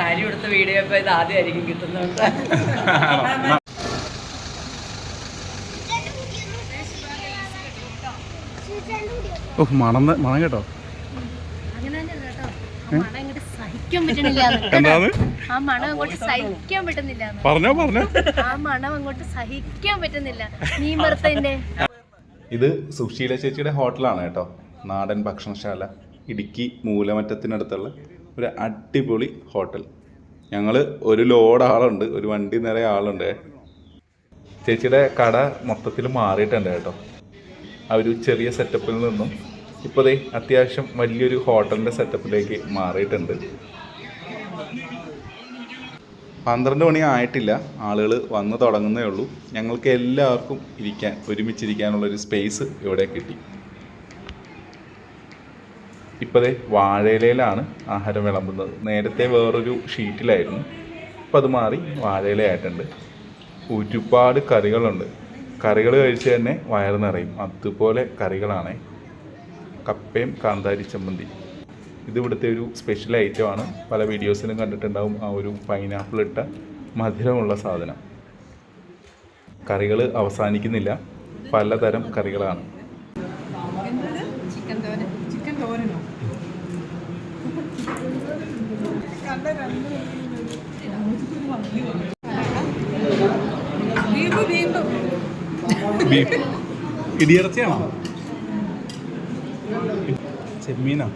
സാരി കൊടുത്ത വീഡിയോ ഇപ്പൊ ഇത് ആദ്യമായിരിക്കും കിട്ടുന്നുണ്ട് ഓ മണം മണം കേട്ടോ? അങ്ങനെ തന്നെ കേട്ടോ. ആ മണം അങ്ങോട്ട് സഹിക്കാൻ പറ്റണില്ല എന്താണ് ആ മണം അങ്ങോട്ട് സഹിക്കാൻ പറ്റുന്നില്ല പറഞ്ഞോ പറഞ്ഞോ. ആ മണം അങ്ങോട്ട് സഹിക്കാൻ പറ്റുന്നില്ല. നീ മറുത്തതിന്റെ ഇത് സുശീല ചേച്ചിയുടെ ഹോട്ടലാണ് കേട്ടോ. നാടൻ ഭക്ഷണശാല ഇടുക്കി മൂലമറ്റത്തിനടുത്തുള്ള ഒരു അടിപൊളി ഹോട്ടൽ. ഞങ്ങൾ ഒരു ലോഡ് ആളുണ്ട് ഒരു വണ്ടി നിറയെ ആളുണ്ട്. ചേച്ചിയുടെ കട മൊത്തത്തിൽ മാറിയിട്ടുണ്ട് കേട്ടോ. ആ ഒരു ചെറിയ സെറ്റപ്പിൽ നിന്നും ഇപ്പോൾ ദേ അത്യാവശ്യം വലിയൊരു ഹോട്ടലിന്റെ സെറ്റപ്പിലേക്ക് മാറിയിട്ടുണ്ട്. പന്ത്രണ്ട് മണി ആയിട്ടില്ല ആളുകൾ വന്ന് തുടങ്ങുന്നേ ഉള്ളൂ. ഞങ്ങൾക്ക് എല്ലാവർക്കും ഇരിക്കാൻ ഒരുമിച്ചിരിക്കാനുള്ളൊരു സ്പേസ് ഇവിടെ കിട്ടി. ഇപ്പോഴേ വാഴയിലയിലാണ് ആഹാരം വിളമ്പുന്നത്. നേരത്തെ വേറൊരു ഷീറ്റിലായിരുന്നു. ഇപ്പം അത് മാറി വാഴയിലയായിട്ടുണ്ട്. ഒരുപാട് കറികളുണ്ട്. കറികൾ കഴിച്ച് തന്നെ വയറ് നിറയും. അതുപോലെ കറികളാണ്. കപ്പയും കാന്താരി ചമ്മന്തി. ഇത് ഇവിടുത്തെ ഒരു സ്പെഷ്യൽ ഐറ്റമാണ് പല വീഡിയോസിലും കണ്ടിട്ടുണ്ടാവും. ആ ഒരു പൈനാപ്പിൾ ഇട്ട മധുരമുള്ള സാധനം. കറികൾ അവസാനിക്കുന്നില്ല. പലതരം കറികളാണ്. ചിക്കൻ തോരൻ ചിക്കൻ തോരനോ ബീഫ് ഇടിയിറച്ചിയാണോ? ചെമ്മീനാ.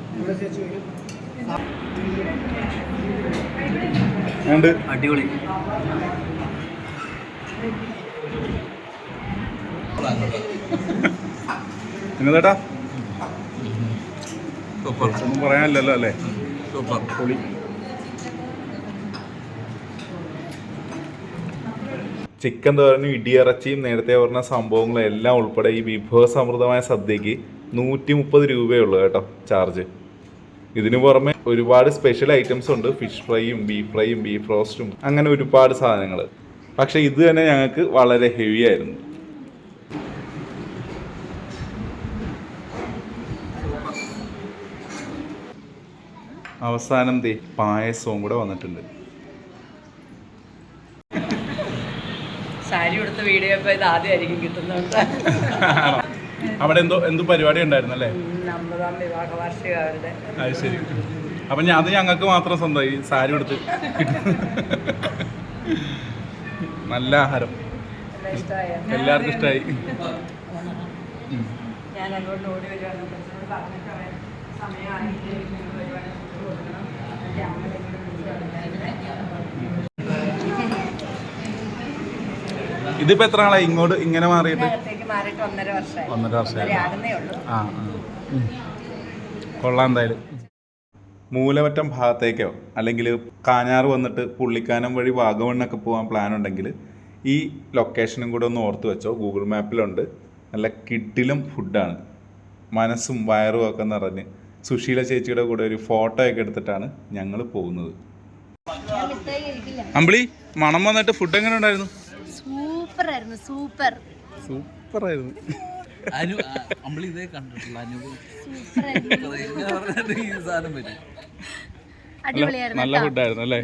അടിപൊളി. എന്നതേട്ടാ സൂപ്പർ ഒന്നും പറയാനില്ലല്ലോ അല്ലേ? സൂപ്പർ. പൊളി. ചിക്കൻ തോരനും ഇടിയിറച്ചിയും നേരത്തെ പറഞ്ഞ സംഭവങ്ങളും എല്ലാം ഉൾപ്പെടെ ഈ വിഭവസമൃദ്ധമായ സദ്യക്ക് നൂറ്റി മുപ്പത് രൂപയേ ഉള്ളൂ കേട്ടോ ചാർജ് ഇതിനു പുറമെ ഒരുപാട് സ്പെഷ്യൽ ഐറ്റംസ് ഉണ്ട്. ഫിഷ് ഫ്രൈയും ബീഫ് ഫ്രൈയും ബീഫ് റോസ്റ്റും അങ്ങനെ ഒരുപാട് സാധനങ്ങൾ. പക്ഷെ ഇത് തന്നെ ഞങ്ങൾക്ക് വളരെ ഹെവി ആയിരുന്നു. അവസാനം ദേ പായസവും കൂടെ വന്നിട്ടുണ്ട്. സാരി കൊടുത്ത വീഡിയോ ഇപ്പൊ ഇത് ആദ്യമായിരിക്കും കിട്ടുന്നുണ്ട് അവിടെ എന്തോ എന്തോ പരിപാടി ഉണ്ടായിരുന്നു അല്ലേ? അമ്പതാം വിവാഹ വാർഷികം അവരുടെ അത് ശരി. അപ്പൊ ഞാൻ അത് ഞങ്ങൾക്ക് മാത്രം സ്വന്തമായി സാരി കൊടുത്ത് നല്ല ആഹാരം. എല്ലാവർക്കും ഇഷ്ടമായി ഞാൻ അങ്ങോട്ട് ഓടി വരുവാണ് ഇതിപ്പോ എത്ര ആളായി? ഇങ്ങോട്ട് ഇങ്ങനെ മാറിയിട്ട്? ഒന്നര വർഷമായി. ആ ആ. കൊള്ളാം എന്തായാലും. മൂലമറ്റം ഭാഗത്തേക്കോ അല്ലെങ്കിൽ കാഞ്ഞാറ് വന്നിട്ട് പുള്ളിക്കാനം വഴി വാഗമണ്ണൊക്കെ പോകാൻ പ്ലാൻ ഉണ്ടെങ്കിൽ ഈ ലൊക്കേഷനും കൂടെ ഒന്ന് ഓർത്ത് വെച്ചോ. ഗൂഗിൾ മാപ്പിലുണ്ട് നല്ല കിഡിലും ഫുഡാണ് മനസ്സും വയറും ഒക്കെ നിറഞ്ഞ്. സുശീല ചേച്ചിയുടെ കൂടെ ഒരു ഫോട്ടോ ഒക്കെ എടുത്തിട്ടാണ് ഞങ്ങൾ പോകുന്നത്. അമ്പിളി മണം വന്നിട്ട് ഫുഡ് എങ്ങനെ ഉണ്ടായിരുന്നു? സൂപ്പർ ആയിരുന്നു സൂപ്പർ. ആയിരുന്നു അനു അമ്പളി ഇതേ കണ്ടിട്ടുള്ള അനു. സൂപ്പർ ആയിരുന്നു ഈ സാധനം വരും അടിപൊളിയായിരുന്നു നല്ല. ഫുഡായിരുന്നു അല്ലേ?